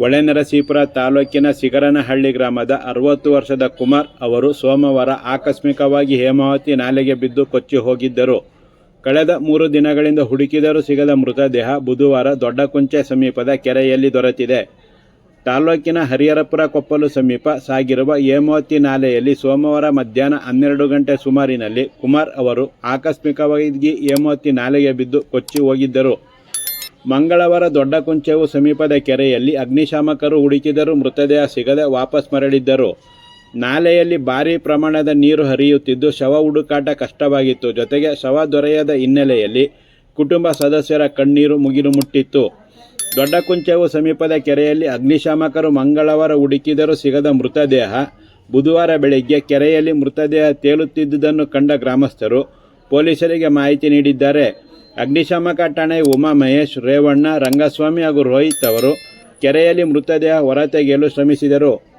ಹೊಳೆನರಸೀಪುರ ತಾಲೂಕಿನ ಸಿಗರನಹಳ್ಳಿ ಗ್ರಾಮದ ಅರವತ್ತು ವರ್ಷದ ಕುಮಾರ್ ಅವರು ಸೋಮವಾರ ಆಕಸ್ಮಿಕವಾಗಿ ಹೇಮಾವತಿ ನಾಲೆಗೆ ಬಿದ್ದು ಕೊಚ್ಚಿ ಹೋಗಿದ್ದರು. ಕಳೆದ ಮೂರು ದಿನಗಳಿಂದ ಹುಡುಕಿದರೂ ಸಿಗದ ಮೃತದೇಹ ಬುಧವಾರ ದೊಡ್ಡಕುಂಚೆ ಸಮೀಪದ ಕೆರೆಯಲ್ಲಿ ದೊರೆತಿದೆ. ತಾಲೂಕಿನ ಹರಿಹರಪುರ ಕೊಪ್ಪಲು ಸಮೀಪ ಸಾಗಿರುವ ಹೇಮಾವತಿ ನಾಲೆಯಲ್ಲಿ ಸೋಮವಾರ ಮಧ್ಯಾಹ್ನ ಹನ್ನೆರಡು ಗಂಟೆ ಸುಮಾರಿನಲ್ಲಿ ಕುಮಾರ್ ಅವರು ಆಕಸ್ಮಿಕವಾಗಿ ಹೇಮಾವತಿ ನಾಲೆಗೆ ಬಿದ್ದು ಕೊಚ್ಚಿ ಹೋಗಿದ್ದರು. ಮಂಗಳವಾರ ದೊಡ್ಡ ಕುಂಚೆವು ಸಮೀಪದ ಕೆರೆಯಲ್ಲಿ ಅಗ್ನಿಶಾಮಕರು ಹುಡುಕಿದರೂ ಮೃತದೇಹ ಸಿಗದೆ ವಾಪಸ್ ಮರಳಿದ್ದರು. ನಾಲೆಯಲ್ಲಿ ಭಾರೀ ಪ್ರಮಾಣದ ನೀರು ಹರಿಯುತ್ತಿದ್ದು ಶವ ಹುಡುಕಾಟ ಕಷ್ಟವಾಗಿತ್ತು. ಜೊತೆಗೆ ಶವ ದೊರೆಯದ ಹಿನ್ನೆಲೆಯಲ್ಲಿ ಕುಟುಂಬ ಸದಸ್ಯರ ಕಣ್ಣೀರು ಮುಗಿಲು ಮುಟ್ಟಿತ್ತು. ದೊಡ್ಡ ಕುಂಚೆವು ಸಮೀಪದ ಕೆರೆಯಲ್ಲಿ ಅಗ್ನಿಶಾಮಕರು ಮಂಗಳವಾರ ಹುಡುಕಿದರೂ ಸಿಗದ ಮೃತದೇಹ ಬುಧವಾರ ಬೆಳಗ್ಗೆ ಕೆರೆಯಲ್ಲಿ ಮೃತದೇಹ ತೇಲುತ್ತಿದ್ದುದನ್ನು ಕಂಡ ಗ್ರಾಮಸ್ಥರು ಪೊಲೀಸರಿಗೆ ಮಾಹಿತಿ ನೀಡಿದ್ದಾರೆ. ಅಗ್ನಿಶಾಮಕ ಠಾಣೆ ಉಮಾ ಮಹೇಶ್, ರೇವಣ್ಣ, ರಂಗಸ್ವಾಮಿ ಹಾಗೂ ರೋಹಿತ್ ಅವರು ಕೆರೆಯಲ್ಲಿ ಮೃತದೇಹ ಹೊರತೆಗೆಯಲು ಶ್ರಮಿಸಿದರು.